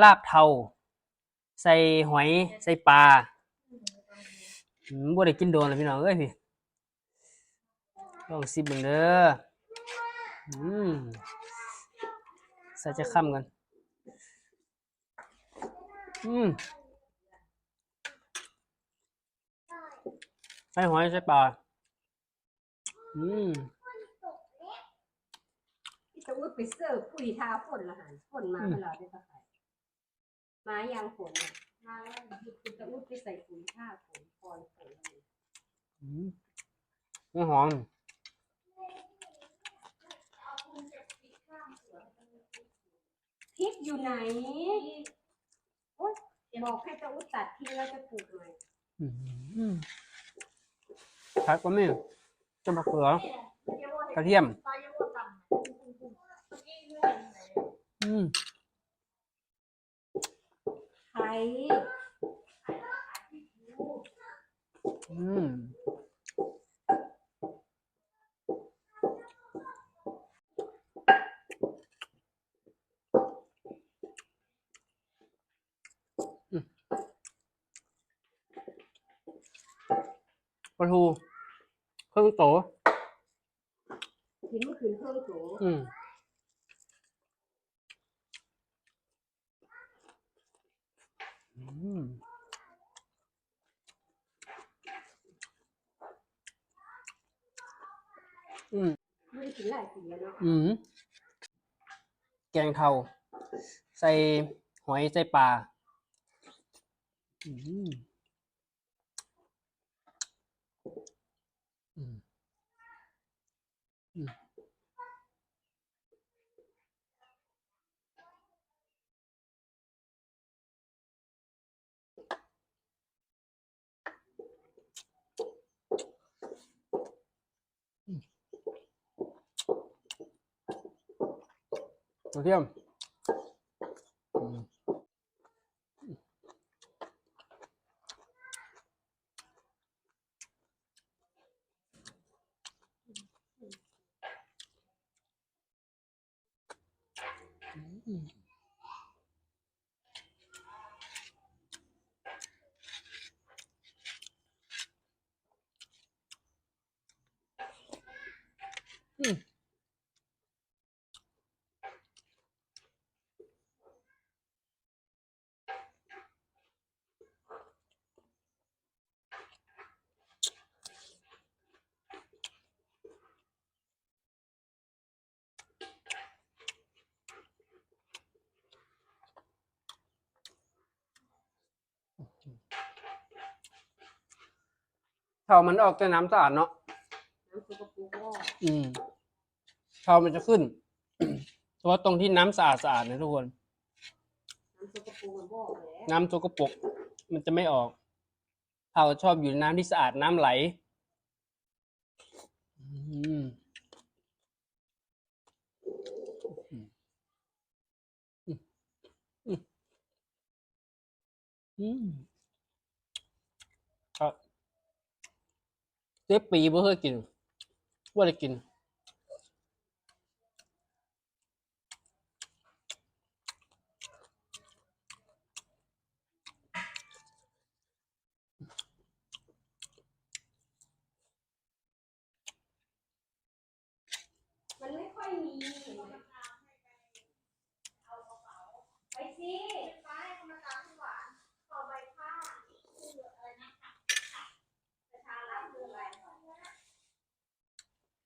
ลาบเทา ใส่หอย ใส่ปลาบ่ได้กินโดนเลยพี่น้องเอ้ยพี่ลองซิบเบิ่งเด้ออืมใส่จะค่ำกัน อืมใส่หอยใส่ปลา อืมพี่ตะวุฒิไปเสิร์ฟปุ๋ยทาฝนละหันฝนมาอืมเวลาได้ปะ คะมายางฝนน่ะมาแล้วพี่ตะวุฒิไปใส่ปุ๋ยทาฝนคอยฝนอืมมันหอมพริกอยู่ไหนโอ๊ยบอกให้ตะวุฒิตัดทิ้งแล้วจะปลูกใหม่อืมผักก็มีจะมะเขือกระเทียม อืมไข่ อืมอืมปลาทูเครื่องโตกินเมื่อคืนเครื่องโถอืม อืมอืมไม่ได้กินหลายปีแล้วเนาะอืมแกงเทาใส่หอยใส่ปลาอืมอืมอืม กระเทียมอืม เทามันออกแต่น้ำสะอาดเนาะน้ำซุปกระปุกว่าอืมเทามันจะขึ้น เฉพาะตรงที่น้ำสะอาดสะอาดนะทุกคน น้ำซุปกระปุกมันบอกแล้วน้ำสกปรกมันจะไม่ออกเทาชอบอยู่ในน้ำที่สะอาดน้ำไหล อืมอืมอืมอืมครับ เจ๊ปีบ่เคยกินว่าได้กินไม่ค่อยมีเห็นไหมไปสิ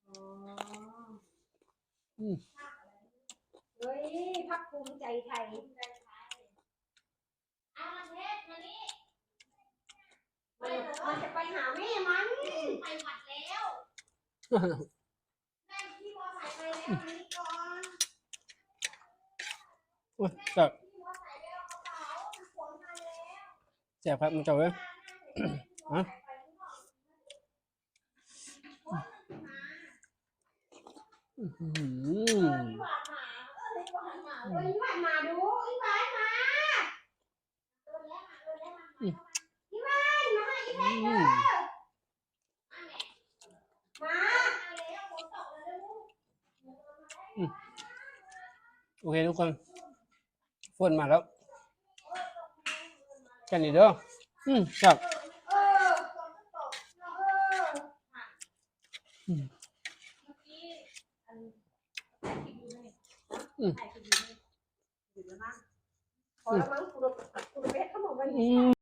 อ๋อ อืม เฮ้ยพักภูมิใจไทยเอามาเทศมานี่มันมันจะไปหาแม่มัน ไปหวัดแล้วแม่พี่บัวใส่ไปแล้วมานี่ก่อนโอ้ยแต่พี่บัวใส่ไปเอากระเป๋ามันขนมาแล้วแสบครับมันเจ้าเว้ยฮะอื้อหือ พี่หวานมาเออพี่หวานมา เฮ้ยผ่านมาดู พี่หวานมาเออแล้วมาเออแล้วมาพี่หวานมาให้ อืม อันแหละ มา มาแล้วฝนตกแล้วลูก โอเคทุกคนฝนมาแล้วกันนี่เด้ออืมครับอืมอืมอืม